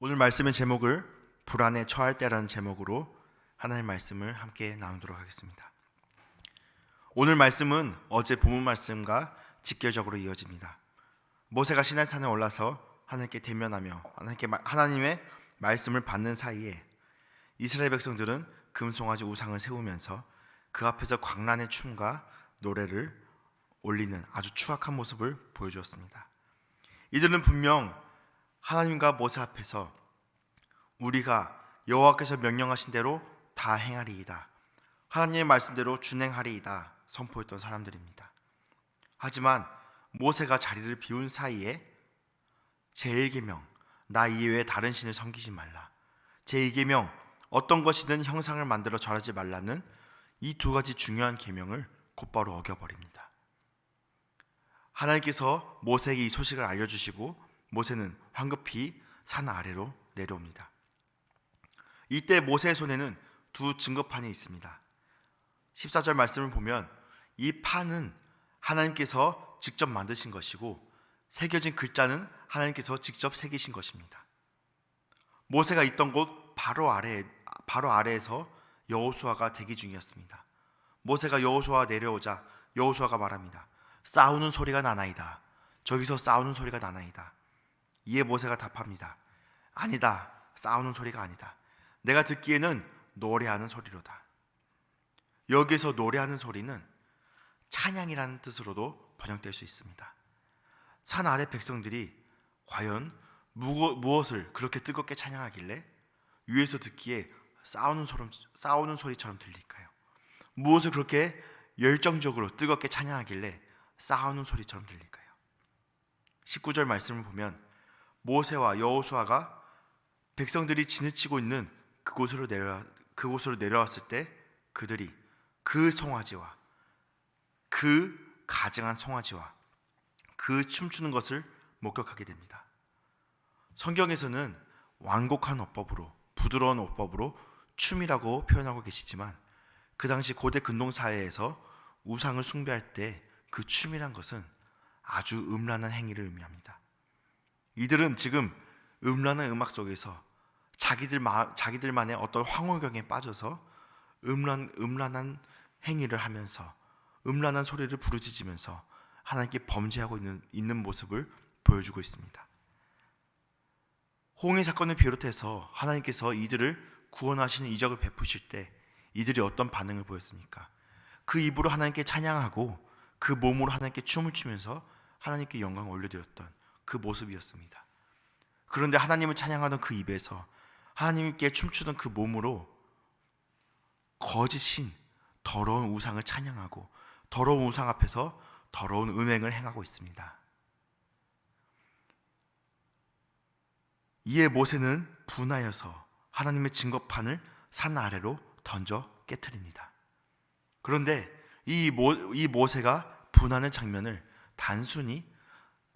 오늘 말씀의 제목을 불안에 처할 때라는 제목으로 하나님 말씀을 함께 나누도록 하겠습니다. 오늘 말씀은 어제 본문 말씀과 직결적으로 이어집니다. 모세가 시내산에 올라서 하나님께 대면하며 하나님께 마- 하나님의 말씀을 받는 사이에 이스라엘 백성들은 금송아지 우상을 세우면서 그 앞에서 광란의 춤과 노래를 올리는 아주 추악한 모습을 보여주었습니다. 이들은 분명 하나님과 모세 앞에서 우리가 여호와께서 명령하신 대로 다 행하리이다. 하나님의 말씀대로 준행하리이다. 선포했던 사람들입니다. 하지만 모세가 자리를 비운 사이에 제1계명 나 이외에 다른 신을 섬기지 말라. 제2계명 어떤 것이든 형상을 만들어 절하지 말라는 이 두 가지 중요한 계명을 곧바로 어겨 버립니다. 하나님께서 모세에게 이 소식을 알려 주시고 모세는 황급히 산 아래로 내려옵니다. 이때 모세의 손에는 두 증거판이 있습니다. 14절 말씀을 보면 이 판은 하나님께서 직접 만드신 것이고 새겨진 글자는 하나님께서 직접 새기신 것입니다. 모세가 있던 곳 바로 아래 바로 아래에서 여호수아가 대기 중이었습니다. 모세가 여호수아 내려오자 여호수아가 말합니다. 싸우는 소리가 나나이다. 저기서 싸우는 소리가 나나이다. 이에 모세가 답합니다. 아니다. 싸우는 소리가 아니다. 내가 듣기에는 노래하는 소리로다. 여기에서 노래하는 소리는 찬양이라는 뜻으로도 번역될 수 있습니다. 산 아래 백성들이 과연 무, 무엇을 그렇게 뜨겁게 찬양하길래 위에서 듣기에 싸우는 소리, 싸우는 소리처럼 들릴까요? 무엇을 그렇게 열정적으로 뜨겁게 찬양하길래 싸우는 소리처럼 들릴까요? 19절 말씀을 보면 모세와 여호수아가 백성들이 지느치고 있는 그곳으로 내려 그곳으로 내려왔을 때 그들이 그 송아지와 그 가증한 송아지와 그 춤추는 것을 목격하게 됩니다. 성경에서는 완곡한 어법으로 부드러운 어법으로 춤이라고 표현하고 계시지만 그 당시 고대 근동 사회에서 우상을 숭배할 때 그 춤이란 것은 아주 음란한 행위를 의미합니다. 이들은 지금 음란한 음악 속에서 자기들 마, 자기들만의 어떤 황홀경에 빠져서 음란 음란한 행위를 하면서 음란한 소리를 부르짖으면서 하나님께 범죄하고 있는 있는 모습을 보여주고 있습니다. 홍해 사건을 비롯해서 하나님께서 이들을 구원하시는 이적을 베푸실 때 이들이 어떤 반응을 보였습니까? 그 입으로 하나님께 찬양하고 그 몸으로 하나님께 춤을 추면서 하나님께 영광을 올려드렸던 그 모습이었습니다. 그런데 하나님을 찬양하던 그 입에서 하나님께 춤추던 그 몸으로 거짓인 더러운 우상을 찬양하고 더러운 우상 앞에서 더러운 음행을 행하고 있습니다. 이에 모세는 분하여서 하나님의 증거판을 산 아래로 던져 깨뜨립니다. 그런데 이, 모, 이 모세가 분하는 장면을 단순히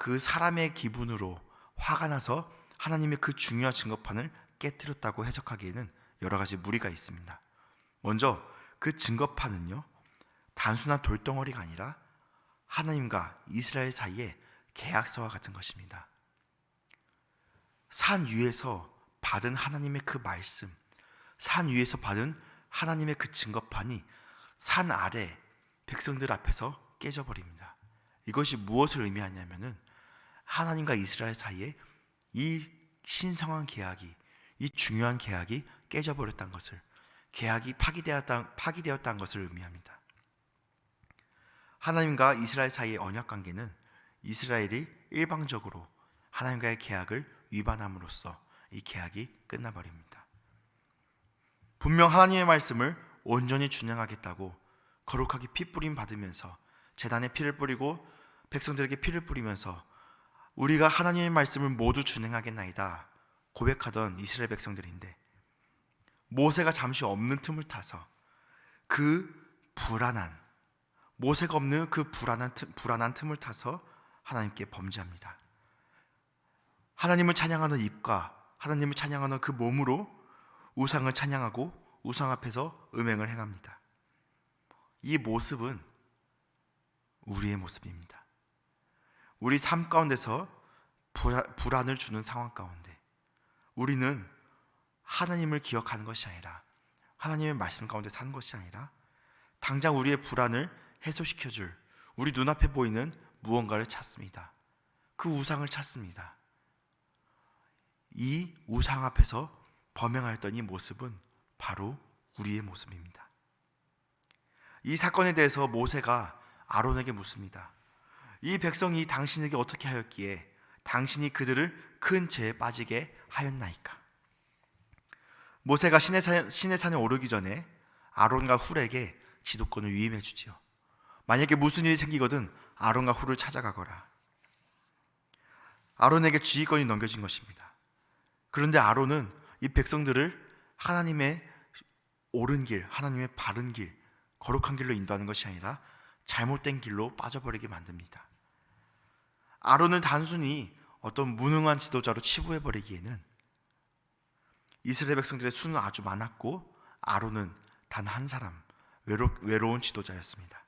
그 사람의 기분으로 화가 나서 하나님의 그 중요한 증거판을 깨뜨렸다고 해석하기에는 여러 가지 무리가 있습니다. 먼저 그 증거판은요 단순한 돌덩어리가 아니라 하나님과 이스라엘 사이의 계약서와 같은 것입니다. 산 위에서 받은 하나님의 그 말씀, 산 위에서 받은 하나님의 그 증거판이 산 아래 백성들 앞에서 깨져버립니다. 이것이 무엇을 의미하냐면은 하나님과 이스라엘 사이에 이 신성한 계약이 이 중요한 계약이 깨져버렸다는 것을 계약이 파기되었다 파기되었다는 것을 의미합니다. 하나님과 이스라엘 사이의 언약 관계는 이스라엘이 일방적으로 하나님과의 계약을 위반함으로써 이 계약이 끝나버립니다. 분명 하나님의 말씀을 온전히 준행하겠다고 거룩하게 피 뿌림 받으면서 재단에 피를 뿌리고 백성들에게 피를 뿌리면서 우리가 하나님의 말씀을 모두 준행하겠나이다 고백하던 이스라엘 백성들인데 모세가 잠시 없는 틈을 타서 그 불안한 모세가 없는 그 불안한 틈, 불안한 틈을 타서 하나님께 범죄합니다. 하나님을 찬양하는 입과 하나님을 찬양하는 그 몸으로 우상을 찬양하고 우상 앞에서 음행을 행합니다. 이 모습은 우리의 모습입니다. 우리 삶 가운데서 불안, 불안을 주는 상황 가운데 우리는 하나님을 기억하는 것이 아니라 하나님의 말씀 가운데 사는 것이 아니라 당장 우리의 불안을 해소시켜 줄 우리 눈앞에 보이는 무언가를 찾습니다. 그 우상을 찾습니다. 이 우상 앞에서 범행하였던 이 모습은 바로 우리의 모습입니다. 이 사건에 대해서 모세가 아론에게 묻습니다. 이 백성이 당신에게 어떻게 하였기에 당신이 그들을 큰 죄에 빠지게 하였나이까? 모세가 시내산, 시내산에 오르기 전에 아론과 훌에게 지도권을 위임해 주지요. 만약에 무슨 일이 생기거든 아론과 훌을 찾아가거라. 아론에게 지휘권이 넘겨진 것입니다. 그런데 아론은 이 백성들을 하나님의 옳은 길, 하나님의 바른 길, 거룩한 길로 인도하는 것이 아니라 잘못된 길로 빠져버리게 만듭니다. 아론을 단순히 어떤 무능한 지도자로 치부해 버리기에는 이스라엘 백성들의 수는 아주 많았고 아론은 단 한 사람 외로, 외로운 지도자였습니다.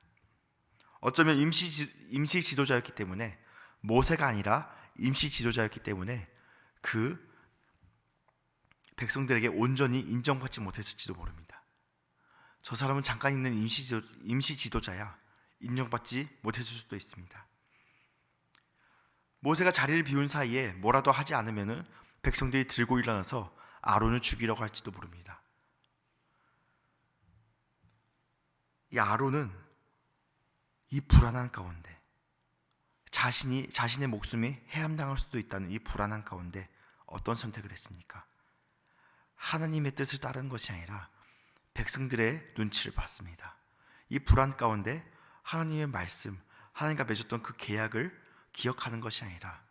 어쩌면 임시 지, 임시 지도자였기 때문에 모세가 아니라 임시 지도자였기 때문에 그 백성들에게 온전히 인정받지 못했을지도 모릅니다. 저 사람은 잠깐 있는 임시 지도자야 인정받지 못했을 수도 있습니다. 모세가 자리를 비운 사이에 뭐라도 하지 않으면은 백성들이 들고 일어나서 아론을 죽이려고 할지도 모릅니다. 이 아론은 이 불안한 가운데 자신이 자신의 목숨이 해함당할 수도 있다는 이 불안한 가운데 어떤 선택을 했습니까? 하나님의 뜻을 따르는 것이 아니라 백성들의 눈치를 봤습니다. 이 불안 가운데 하나님의 말씀, 하나님과 맺었던 그 계약을 기억하는 것이 아니라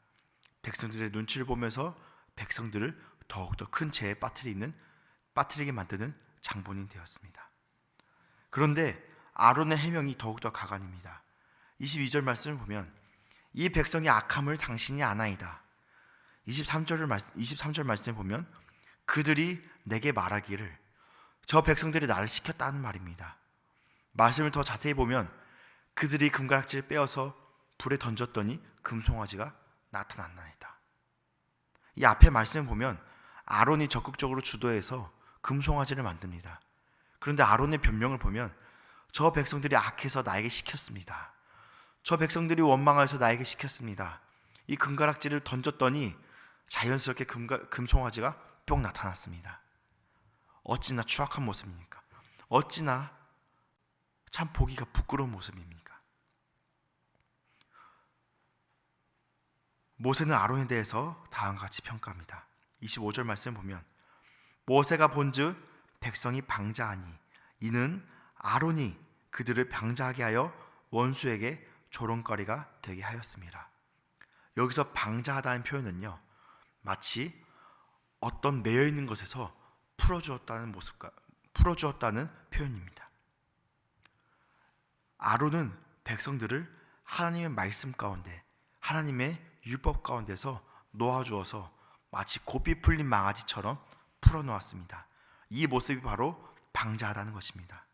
백성들의 눈치를 보면서 백성들을 더욱더 큰 죄에 빠뜨리는 빠뜨리게 만드는 장본인 되었습니다. 그런데 아론의 해명이 더욱더 가관입니다. 22절 말씀을 보면 이 백성의 악함을 당신이 아나이다. 23절을 말 23절 말씀을 보면 그들이 내게 말하기를 저 백성들이 나를 시켰다는 말입니다. 말씀을 더 자세히 보면 그들이 금가락지를 빼어서 불에 던졌더니 금송아지가 나타났나이다. 이 앞에 말씀을 보면 아론이 적극적으로 주도해서 금송아지를 만듭니다. 그런데 아론의 변명을 보면 저 백성들이 악해서 나에게 시켰습니다. 저 백성들이 원망하여서 나에게 시켰습니다. 이 금가락지를 던졌더니 자연스럽게 금가, 금송아지가 뿅 나타났습니다. 어찌나 추악한 모습입니까? 어찌나 참 보기가 부끄러운 모습입니까? 모세는 아론에 대해서 다음과 같이 평가합니다. 25절 말씀 보면 모세가 본즉 백성이 방자하니 이는 아론이 그들을 방자하게 하여 원수에게 조롱거리가 되게 하였습니다. 여기서 방자하다는 표현은요 마치 어떤 매여 있는 것에서 풀어 주었다는 모습과 풀어 주었다는 표현입니다. 아론은 백성들을 하나님의 말씀 가운데 하나님의 율법 가운데서 놓아주어서 마치 고삐 풀린 망아지처럼 풀어놓았습니다. 이 모습이 바로 방자하다는 것입니다.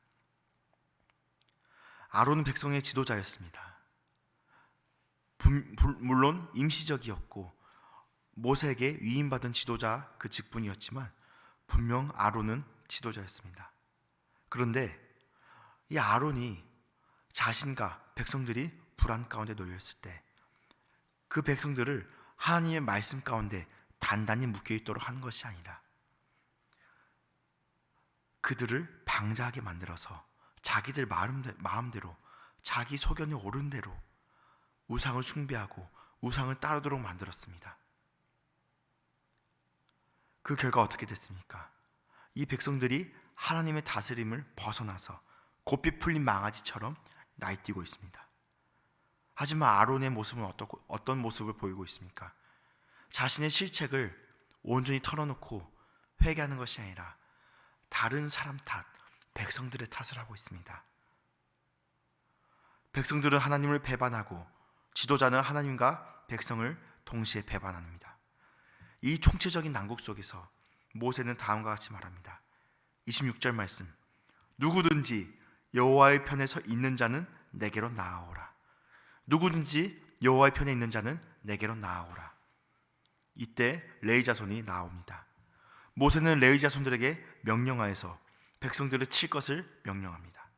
아론은 백성의 지도자였습니다. 물론 임시적이었고 모세에게 위임받은 지도자 그 직분이었지만 분명 아론은 지도자였습니다. 그런데 이 아론이 자신과 백성들이 불안 가운데 놓여 있을 때 그 백성들을 하나님의 말씀 가운데 단단히 묶여 있도록 하는 것이 아니라 그들을 방자하게 만들어서 자기들 마음대로 자기 소견에 옳은 대로 우상을 숭배하고 우상을 따르도록 만들었습니다. 그 결과 어떻게 됐습니까? 이 백성들이 하나님의 다스림을 벗어나서 고삐 풀린 망아지처럼 날뛰고 있습니다. 하지만 아론의 모습은 어떤 모습을 보이고 있습니까? 자신의 실책을 온전히 털어놓고 회개하는 것이 아니라 다른 사람 탓, 백성들의 탓을 하고 있습니다. 백성들은 하나님을 배반하고 지도자는 하나님과 백성을 동시에 배반합니다. 이 총체적인 난국 속에서 모세는 다음과 같이 말합니다. 26절 말씀. 누구든지 여호와의 편에 서 있는 자는 내게로 나아오라. 누구든지 여호와의 편에 있는 자는 내게로 나아오라. 이때 레이 자손이 나옵니다. 모세는 레위 자손들에게 명령하여서 백성들을 칠 것을 명령합니다.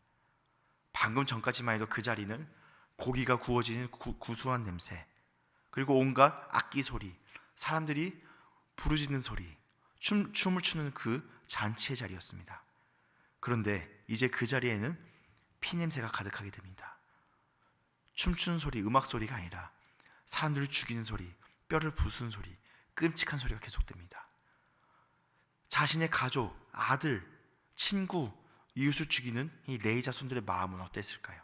방금 전까지만 해도 그 자리는 고기가 구워지는 구, 구수한 냄새 그리고 온갖 악기 소리 사람들이 부르짖는 소리 춤, 춤을 추는 그 잔치의 자리였습니다. 그런데 이제 그 자리에는 피 냄새가 가득하게 됩니다. 춤추는 소리, 음악 소리가 아니라 사람들을 죽이는 소리, 뼈를 부수는 소리, 끔찍한 소리가 계속됩니다. 자신의 가족, 아들, 친구, 이웃을 죽이는 이 레이 자손들의 마음은 어땠을까요?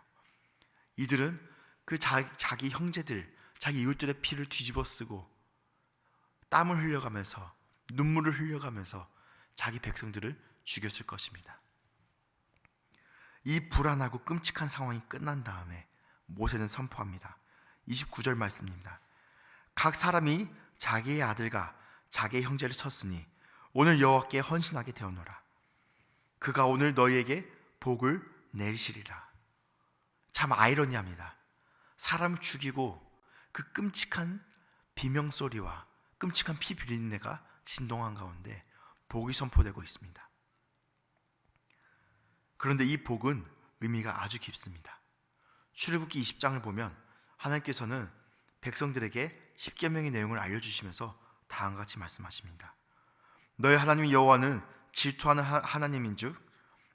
이들은 그 자, 자기 형제들, 자기 이웃들의 피를 뒤집어 쓰고 땀을 흘려가면서 눈물을 흘려가면서 자기 백성들을 죽였을 것입니다. 이 불안하고 끔찍한 상황이 끝난 다음에 모세는 선포합니다. 29절 말씀입니다. 각 사람이 자기의 아들과 자기의 형제를 쳤으니 오늘 여호와께 헌신하게 되었노라. 그가 오늘 너희에게 복을 내리시리라. 참 아이러니합니다. 사람을 죽이고 그 끔찍한 비명 소리와 끔찍한 피 비린내가 진동한 가운데 복이 선포되고 있습니다. 그런데 이 복은 의미가 아주 깊습니다. 출애굽기 20장을 보면 하나님께서는 백성들에게 십계명의 내용을 알려주시면서 다음과 같이 말씀하십니다. 너희 하나님 여호와는 질투하는 하- 하나님인즉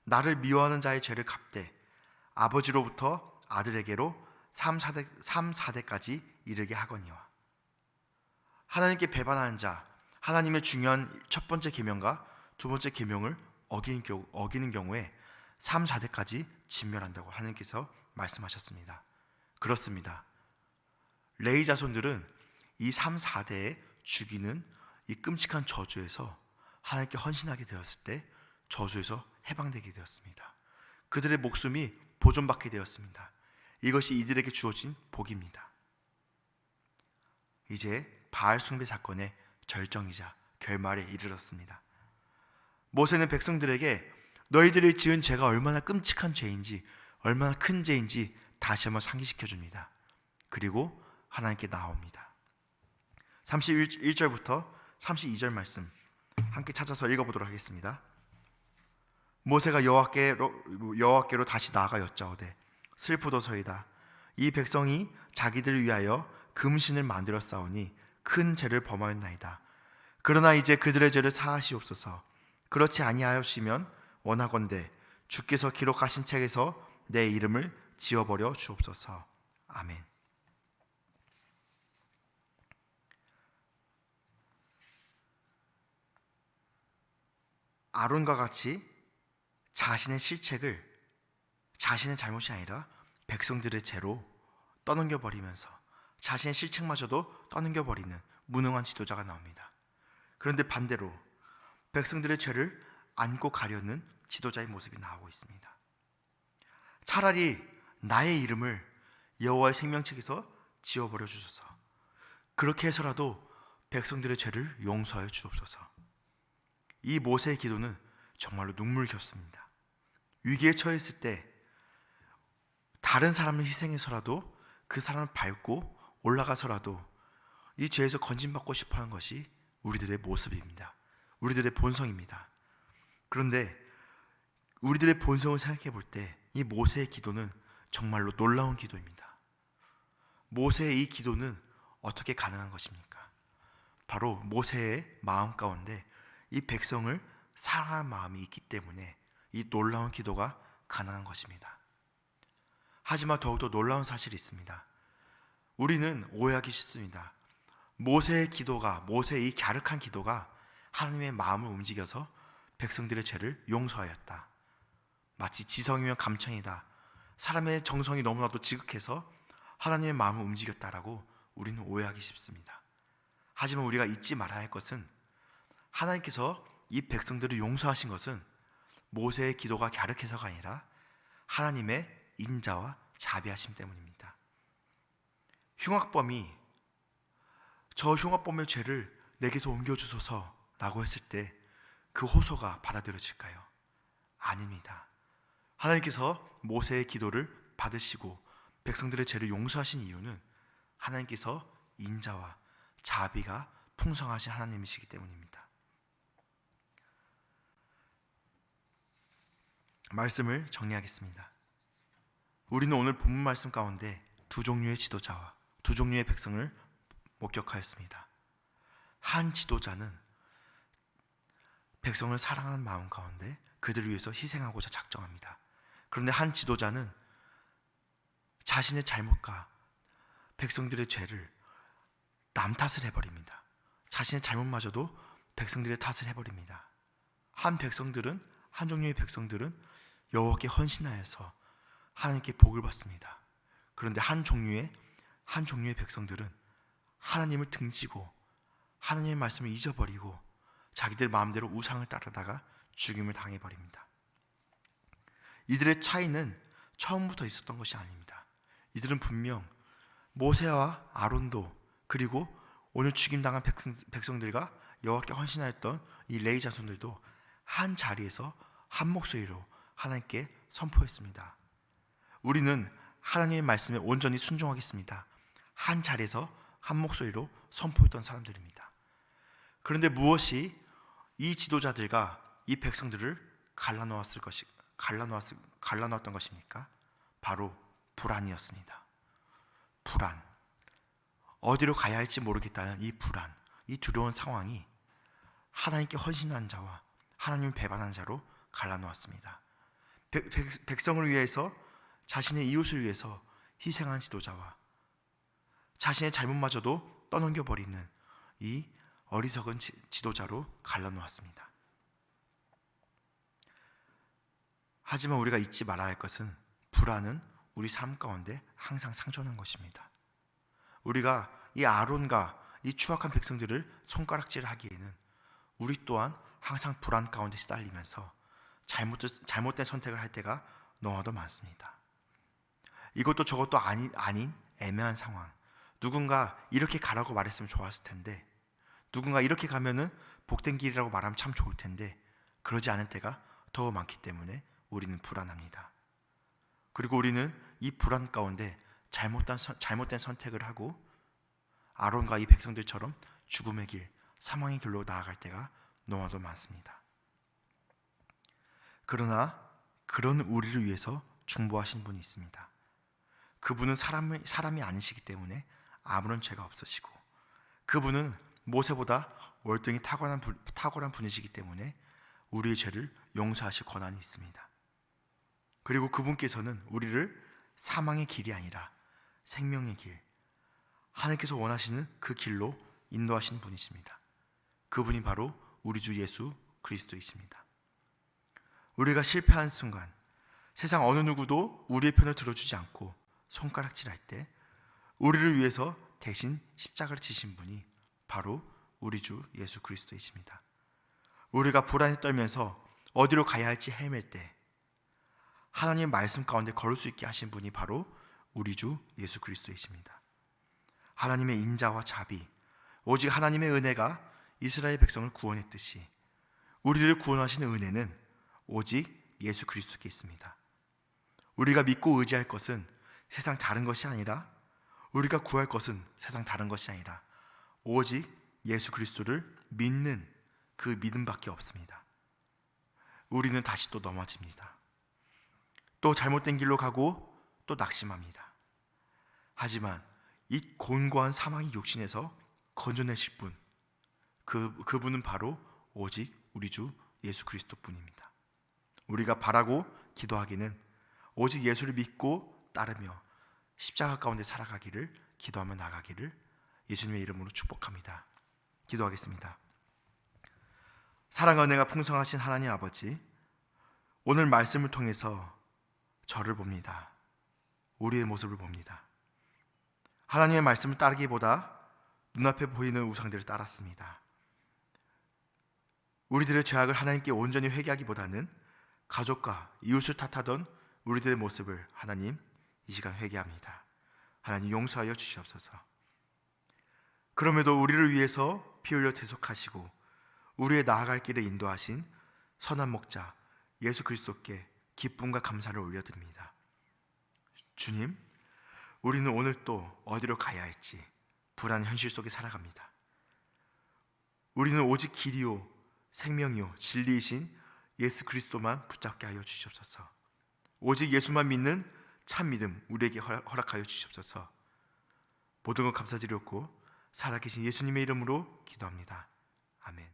나를 미워하는 자의 죄를 갚되 아버지로부터 아들에게로 3, 4대, 3, 4대까지 이르게 하거니와 하나님께 배반하는 자 하나님의 중요한 첫 번째 계명과 두 번째 계명을 어기는, 어기는 경우에 3, 4대까지 진멸한다고 하나님께서 말씀하셨습니다. 그렇습니다. 레이 자손들은 이 3, 4대에 죽이는 이 끔찍한 저주에서 하나님께 헌신하게 되었을 때 저주에서 해방되게 되었습니다. 그들의 목숨이 보존받게 되었습니다. 이것이 이들에게 주어진 복입니다. 이제 바알 숭배 사건의 절정이자 결말에 이르렀습니다. 모세는 백성들에게 너희들이 지은 죄가 얼마나 끔찍한 죄인지 얼마나 큰 죄인지 다시 한번 상기시켜 줍니다. 그리고 하나님께 나옵니다. 31절부터 32절 말씀 함께 찾아서 읽어보도록 하겠습니다. 모세가 여호와께로 여호와께로 다시 나아가 여짜오되 슬프도소이다. 이 백성이 자기들을 위하여 금신을 만들어 싸우니 큰 죄를 범하였나이다. 그러나 이제 그들의 죄를 사하시옵소서. 그렇지 아니하였으면 원하건대 주께서 기록하신 책에서 내 이름을 지워버려 주옵소서. 아멘. 아론과 같이 자신의 실책을 자신의 잘못이 아니라 백성들의 죄로 떠넘겨 버리면서 자신의 실책마저도 떠넘겨 버리는 무능한 지도자가 나옵니다. 그런데 반대로 백성들의 죄를 안고 가려는 지도자의 모습이 나오고 있습니다. 차라리 나의 이름을 여호와의 생명책에서 지워버려 주소서. 그렇게 해서라도 백성들의 죄를 용서하여 주옵소서. 이 모세의 기도는 정말로 눈물겹습니다. 위기에 처했을 때 다른 사람을 희생해서라도 그 사람을 밟고 올라가서라도 이 죄에서 건진받고 싶어 하는 것이 우리들의 모습입니다. 우리들의 본성입니다. 그런데 우리들의 본성을 생각해 볼 때 이 모세의 기도는 정말로 놀라운 기도입니다. 모세의 이 기도는 어떻게 가능한 것입니까? 바로 모세의 마음 가운데 이 백성을 사랑하는 마음이 있기 때문에 이 놀라운 기도가 가능한 것입니다. 하지만 더욱더 놀라운 사실이 있습니다. 우리는 오해하기 쉽습니다. 모세의 기도가 모세의 이 갸륵한 기도가 하나님의 마음을 움직여서 백성들의 죄를 용서하였다. 마치 지성이면 감청이다. 사람의 정성이 너무나도 지극해서 하나님의 마음을 움직였다라고 우리는 오해하기 쉽습니다. 하지만 우리가 잊지 말아야 할 것은 하나님께서 이 백성들을 용서하신 것은 모세의 기도가 갸륵해서가 아니라 하나님의 인자와 자비하심 때문입니다. 흉악범이 저 흉악범의 죄를 내게서 옮겨 주소서라고 했을 때 그 호소가 받아들여질까요? 아닙니다. 하나님께서 모세의 기도를 받으시고 백성들의 죄를 용서하신 이유는 하나님께서 인자와 자비가 풍성하신 하나님이시기 때문입니다. 말씀을 정리하겠습니다. 우리는 오늘 본문 말씀 가운데 두 종류의 지도자와 두 종류의 백성을 목격하였습니다. 한 지도자는 백성을 사랑하는 마음 가운데 그들 위해서 희생하고자 작정합니다. 그런데 한 지도자는 자신의 잘못과 백성들의 죄를 남 탓을 해버립니다. 자신의 잘못마저도 백성들의 탓을 해버립니다. 한 백성들은 한 종류의 백성들은 여호와께 헌신하여서 하나님께 복을 받습니다. 그런데 한 종류의 한 종류의 백성들은 하나님을 등지고 하나님의 말씀을 잊어버리고 자기들 마음대로 우상을 따르다가 죽임을 당해 버립니다. 이들의 차이는 처음부터 있었던 것이 아닙니다. 이들은 분명 모세와 아론도 그리고 오늘 죽임당한 백성, 백성들과 여호와께 헌신하였던 이 레이 자손들도 한 자리에서 한 목소리로 하나님께 선포했습니다. 우리는 하나님의 말씀에 온전히 순종하겠습니다. 한 자리에서 한 목소리로 선포했던 사람들입니다. 그런데 무엇이 이 지도자들과 이 백성들을 갈라놓았을 것이 갈라놓았을 갈라놓았던 것입니까? 바로 불안이었습니다. 불안. 어디로 가야 할지 모르겠다는 이 불안, 이 두려운 상황이 하나님께 헌신한 자와 하나님을 배반한 자로 갈라놓았습니다. 백, 백, 백성을 위해서 자신의 이웃을 위해서 희생한 지도자와 자신의 잘못마저도 떠넘겨 버리는 이 어리석은 지, 지도자로 갈라놓았습니다. 하지만 우리가 잊지 말아야 할 것은 불안은 우리 삶 가운데 항상 상존한 것입니다. 우리가 이 아론과 이 추악한 백성들을 손가락질하기에는 우리 또한 항상 불안 가운데 시달리면서 잘못 잘못된 선택을 할 때가 너무도 많습니다. 이것도 저것도 아닌 아닌 애매한 상황. 누군가 이렇게 가라고 말했으면 좋았을 텐데 누군가 이렇게 가면은 복된 길이라고 말하면 참 좋을 텐데 그러지 않을 때가 더 많기 때문에 우리는 불안합니다. 그리고 우리는 이 불안 가운데 잘못된, 잘못된 선택을 하고 아론과 이 백성들처럼 죽음의 길, 사망의 길로 나아갈 때가 너무도 많습니다. 그러나 그런 우리를 위해서 중보하신 분이 있습니다. 그분은 사람이, 사람이 아니시기 때문에 아무런 죄가 없으시고 그분은 모세보다 월등히 탁월한, 탁월한 분이시기 때문에 우리의 죄를 용서하실 권한이 있습니다. 그리고 그분께서는 우리를 사망의 길이 아니라 생명의 길, 하나님께서 원하시는 그 길로 인도하시는 분이십니다. 그분이 바로 우리 주 예수 그리스도이십니다. 우리가 실패한 순간 세상 어느 누구도 우리의 편을 들어주지 않고 손가락질할 때 우리를 위해서 대신 십자가를 지신 분이 바로 우리 주 예수 그리스도이십니다. 우리가 불안에 떨면서 어디로 가야 할지 헤맬 때 하나님의 말씀 가운데 걸을 수 있게 하신 분이 바로 우리 주 예수 그리스도이십니다. 하나님의 인자와 자비, 오직 하나님의 은혜가 이스라엘 백성을 구원했듯이 우리를 구원하시는 은혜는 오직 예수 그리스도께 있습니다. 우리가 믿고 의지할 것은 세상 다른 것이 아니라 우리가 구할 것은 세상 다른 것이 아니라 오직 예수 그리스도를 믿는 그 믿음밖에 없습니다. 우리는 다시 또 넘어집니다. 또 잘못된 길로 가고 또 낙심합니다. 하지만 이 곤고한 사망의 육신에서 건져내실 분, 그 그분은 바로 오직 우리 주 예수 그리스도뿐입니다. 우리가 바라고 기도하기는 오직 예수를 믿고 따르며 십자가 가운데 살아가기를 기도하며 나가기를 예수님의 이름으로 축복합니다. 기도하겠습니다. 사랑 은혜가 풍성하신 하나님 아버지, 오늘 말씀을 통해서 저를 봅니다. 우리의 모습을 봅니다. 하나님의 말씀을 따르기보다 눈앞에 보이는 우상들을 따랐습니다. 우리들의 죄악을 하나님께 온전히 회개하기보다는 가족과 이웃을 탓하던 우리들의 모습을 하나님 이 시간 회개합니다. 하나님 용서하여 주시옵소서. 그럼에도 우리를 위해서 피 흘려 대속하시고 우리의 나아갈 길을 인도하신 선한 목자 예수 그리스도께 기쁨과 감사를 올려드립니다. 주님, 우리는 오늘 또 어디로 가야 할지 불안 현실 속에 살아갑니다. 우리는 오직 길이요 생명이요 진리이신 예수 그리스도만 붙잡게 하여 주시옵소서. 오직 예수만 믿는 참 믿음 우리에게 허락- 허락하여 주시옵소서. 모든 것 감사드렸고 살아계신 예수님의 이름으로 기도합니다. 아멘.